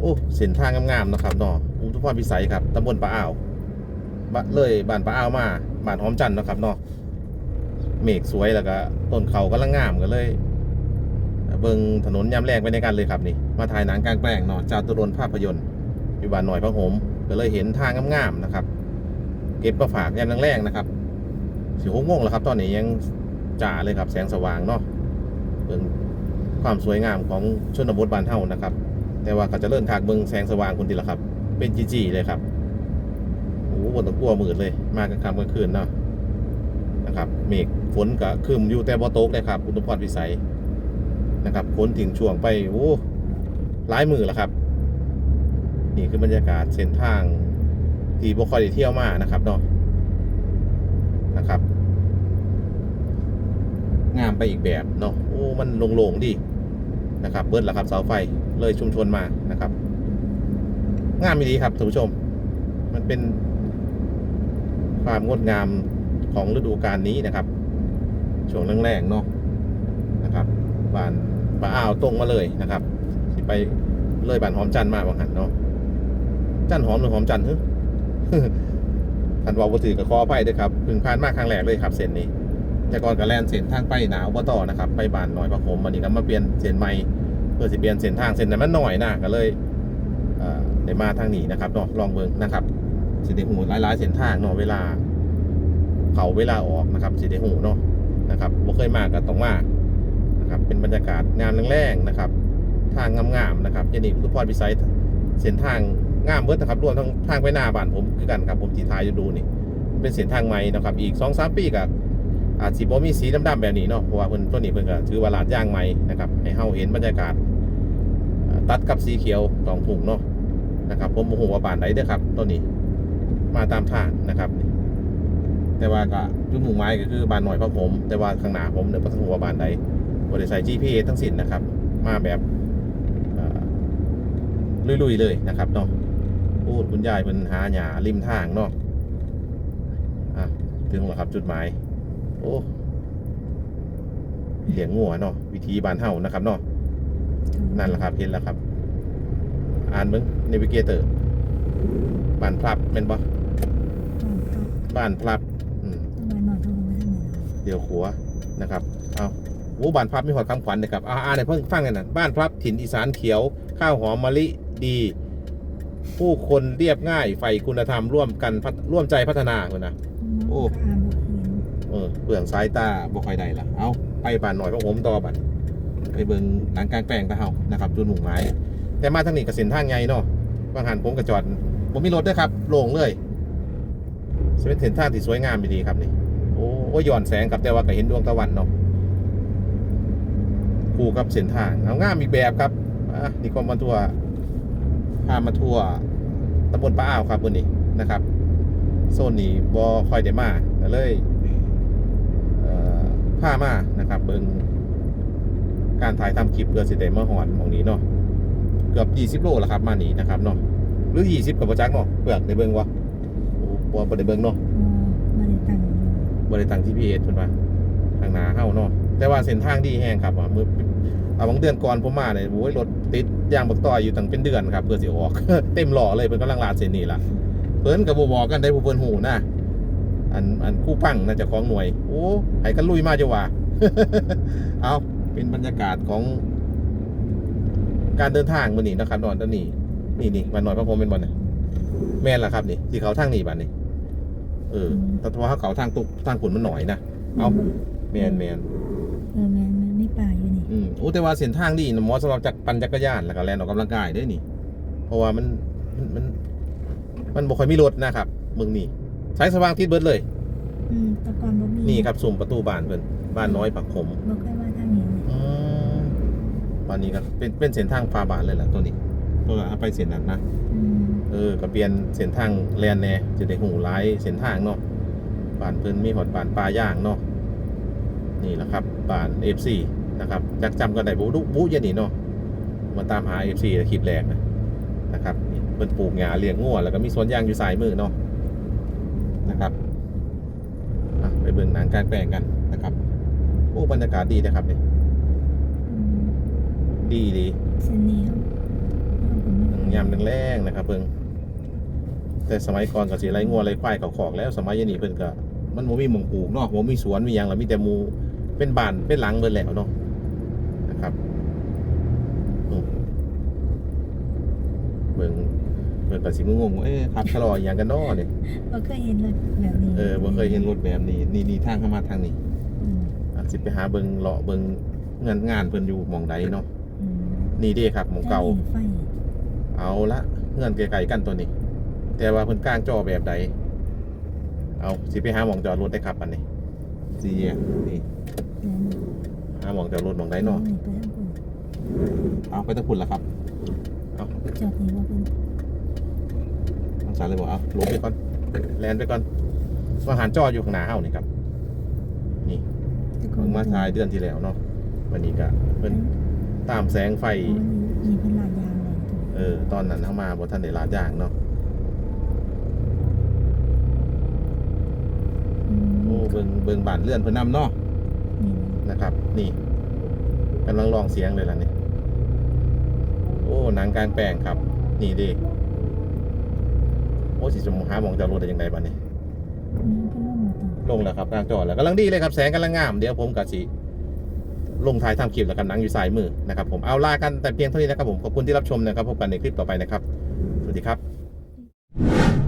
โอ้เส้นทางงามๆนะครับเนาะอุทุพรพิสัยครับตำบลปะอ่าวบะเลยบ้านปะอ่าวมาบ้านหอมจันทน์นะครับเนาะเมฆสวยแล้วก็ต้นเขากำลังงามก็เลยเบิ่งถนนยามแรงไปในกันเลยครับนี่มาถ่ายหนังกลางแปลงเนาะจาตุรนภาพยนตร์อยู่บ้านหน่อยพระโหมก็เลยเห็นทางงามๆนะครับ เก็บมาฝากยามแรงๆนะครับสิหกโมงแล้วครับ ตอนนี้ยังจ่าเลยครับ แสงสว่างเนาะเบิ่ง ความสวยงามของชนบทบ้านเฮานะครับ แต่ว่าเขาจะเลื่อนขากเบิ่งแสงสว่างคนทีละครับ เป็นจีจีเลยครับโอ้โหบนตะกั่วมืดเลย มากันค่ำกลางคืนเนาะนะครับเมฆฝนก็ครึมอยู่แต่บ่ตกเลยครับอุณหภูมิพิสัยนะครับพ้นถึงช่วงไปโอ้หลายมือแล้วครับ นี่คือบรรยากาศเส้นทางที่บ่ค่อยได้เที่ยวมานะครับเนาะนะครับงามไปอีกแบบเนาะโอ้ มันโล่งๆดี นะครับเบิดแล้วครับเสาไฟเลยชุมชนมานะครับงามดีครับท่านผู้ชม มันเป็นความงดงามของฤดูกาลนี้นะครับช่วงแรงๆเนาะนะครับบานปลาอ่าวตรงมาเลยนะครับสิไปเลยบานหอมจันทร์มาบางหันเนาะจันหอมหรือหอมจันทร์ฮึท่านบอกว่าถือกับคอไปด้วยครับพึ่งผ่านมาครั้งแรกเลยครับเส้นนี้ แต่ก่อนกับแลนเส้นทางไปหนาวบ่ต่อนะครับไปบานหน่อยประผมวันนี้ก็มาเปลี่ยนเส้นใหม่เพื่อสิเปลี่ยนเส้นทางเส้นนั้นมันหน่อยนะก็เลยเอ่อได้มาทางนี้นะครับเนาะลองเบิ่งนะครับสิได้หูหลายๆเส้นทางเนาะเวลาเขาเวลาออกนะครับสิได้หูเนาะนะครับบ่เคยมาก็ต้องมานะครับเป็นบรรยากาศงามแรงๆนะครับ ทางงามๆนะครับยานี่อุทุพรพิสัยเส้นทางงามเบิดนะครับรวมทั้งทางไปหน้าบ้านผมคือกันครับผมที่ถ่ายอยู่ดูนี่เป็นเส้นทางใหม่นะครับ อีกสองสามปีก็ อาจสิบ่มีสีดำๆแบบนี้เนาะเพราะว่าเพิ่นต้นนี้เพิ่นก็ถือว่าลาดย่างใหม่นะครับให้เฮาเห็นบรรยากาศตัดกับสีเขียวตองทุ่งเนาะนะครับ ผมบ่ฮู้ว่าบ้านใดเด้อครับต้นนี้ มาตามทางนะครับ แต่ว่าก็จุดมุ่งหมายก็คือบ้านหน่อยพักผม แต่ว่าข้างหน้าผมเนี่ยบ่ฮู้ว่าบ้านใดบ่ได้ใส่ GPS ทั้งสิ้นนะครับ มาแบบลุยๆเลยนะครับเนาะพูดคุณยายเพิ่นหาหญ้าริมทางเนาะอะถึงแล้วครับจุดหมาย โอ้เลี้ยงงัวเนาะวิธีบ้านเฮานะครับเนาะนั่นแหละครับเห็นแล้วครับ อ่านเบิ่ง Navigator บ้านพลับแม่นบ่ก่อนก็บ้านพลับอืมทำไมนอนทำไมทำไมเดี๋ยวขัวนะครับ เอาโอ้บ้านพลับมีหอดคำขวัญนะครับอ่าอ่านให้เพิ่งฟังกันนะบ้านพลับถิ่นอีสานเขียว ข้าวหอมมะลิดี ผู้คนเรียบง่ายใฝ่คุณธรรมร่วมกันพัฒร่วมใจพัฒนาคนนะโอ้ อ่านบทเออเปลืองสายตาบ่ค่อยได้ละเอาไปบ้านหน่อยพวกผมต่อบัดไปเบิ่งหนังกลางแปลงตะเฮานะครับจุดหมุ่งหมายแต่มาทางนี้ก็เส้นทางใหญ่เนาะบางหันผมก็จอดผมมีรถด้วยครับโล่งเลยเป็นเส้นทางที่สวยงามดีครับนี่โอ้โอ้ย้อนแสงครับแต่ว่าก็เห็นดวงตะวันเนาะคู่กับเส้นทางเอางามอีกแบบครับนี่ก็มาทัวพามาทัวร์ตำบลป้าอ้าวครับวันนี้นะครับ โซนนี้บอคอยได้มาก็เลย พามานะครับ เบิงการถ่ายทำคลิปเพื่อสิเดมาหอนมองนี้เนาะเกือบ 20 โลแล้วครับ มานี่นะครับเนาะหรือ 20กับประจักเนาะเปลือกได้เบิงวะโอ้บ่ได้เบิงเนาะอ๋อมาได้ตังอยู่บริตัง GPS เพิ่นว่าทางหนาเฮาเนาะแต่ว่าเส้นทางดีแห้งครับว่ามือเอาบางเดือนก่อนผมมาเนี่ยโอ้ยรถติดยางบักต่อยอยู่ตั้งเป็นเดือนครับ เพื่อสิออก เต็มหล่อเลยเพิ่นกำลังลาดเส้นนี้ล่ะเพิ่นก็บ่บอกกันได้ผู้เพิ่นหูนะ อันอันคู่ปั้งน่าจะของหน่วย โอ้ให้กันลุยมาจังว่าเอาเป็นบรรยากาศของ การเดินทางมื้อนี้นะครับนอนตอนนี้นี่นี่วันน้อยพระพรหมเป็นบ่เนี่ยแม่นล่ะครับนี่ที่เขาทางนี้บัดนี้เออแต่ว่าเขาทางตุกทางขุนมันหน่อยนะเอาแมนแมนเออแม่นมันไม่ป่าอยู่นี่อืมโอ้แต่ว่าเส้นทางดีนะเหมอสำหรับจักรปั่นจักรยานแล้วก็แล่นออกกำลังกายได้นี่ เพราะว่ามันมันมันมันบ่ค่อยมีรถนะครับเมืองนี่ ใช้สว่างทิศเบิดเลย อืมแต่ก่อนบ่มีนี่ครับสุ่มประตูบ้านเพิ่นบ้านน้อยปักขมบ่เคยมาทางนี้เลยอืมบ้านนี้ก็เป็นเป็นเส้นทางฟ้าบานเลยแหละตัวนี้ ตัวละเอาไปเส้นนั้นนะ อืมเออก็เปลี่ยนเส้นทางแลนแหน่จะได้หูหลายเส้นทางเนาะบ้านเพิ่นมีหอดบ้านปลาย่างเนาะนี่แหละครับบ้าน FC นะครับจักจำกันได้บุดุบุยันนี่เนาะมาตามหา FC ในคลิปแรกนะนะครับนี่เพิ่นปลูกหญ้าเลี้ยงงัวแล้วก็มีสวนยางอยู่สายมือเนาะ นะครับอะไปเบิ่งหนังกลารแปลงกันนะครับโอ้บรรยากาศดีนะครับนี่อืมดีดีเส้นนี้ยามแรงๆนะครับ เพิ่งแต่สมัยก่อนก็สิไรงัวไรควายเขาขอกแล้วสมัยนี้เพิ่นก็มันบ่มีหมองปลูกเนาะบ่มีสวนมีหยังแล้วมีแต่หมู่เป็นบ้านเป็นหลังเบิดแล้วเนาะนะครับอืมเบิ่ง เบิ่งก็สิงงๆว่าเอ๊ะขับชะลออหย่างกันเนาะนี่บ่เคยเห็นรถแบบนี้เออบ่เคยเห็นรถแบบนี้นี่นี่ทางเข้ามาทางนี้อืมอะสิไปหาเบิ่งเลาะเบิ่งงานงานเพิ่นอยู่หม่องใดเนาะอืมนี่เด้ครับหม่องเก่า ไฟเอาละเงื่อนไกลๆกันตัวนี้ แต่ว่าเพิ่นกลางจอแบบใดเอาสิไปหาหมองจอดรถได้ครับอันนี้สิแยกนี่เดินหาหมองจอดรถหมองใดเนาะไปทางคุณเอาไปตะพุ่นละครับเอาจอดนี่ว่าเป็นทาง สารเลยบอกเอาลงไปก่อนแลนไปก่อนว่าหารจออยู่ข้างหน้าเฮานี่ครับ นี่แต่เพิ่งมาทายเดือนที่แล้วเนาะวันนี้ก็เพิ่นตามแสงไฟอ๋อนี่นี่เป็นลาดยางเลยถูกเออตอนนั้นเข้ามาบ่ทันได้ลาดยางเนาะอืมโอ้เบิ่งเบิ่งบ้านเรือนเพิ่นนำเนาะนี่นะนะครับ นี่กำลังลองเสียงเลยล่ะนี่โอ้หนังกลางแปลงครับ นี่ดิโอ้สิจมหาหมองจากรถได้ยังไงบ้านี่อืมเป็นว่าหมอตรงลงแล้วครับกลางจอดแล้วกำลังดีเลยครับแสงกำลังงามเดี๋ยวผมกับสิลงท้ายทำคลิปแล้วกันหนังอยู่สายมือนะครับผมเอาลากันแต่เพียงเท่านี้นะครับผมขอบคุณที่รับชมนะครับพบกันในคลิปต่อไปนะครับ สวัสดีครับ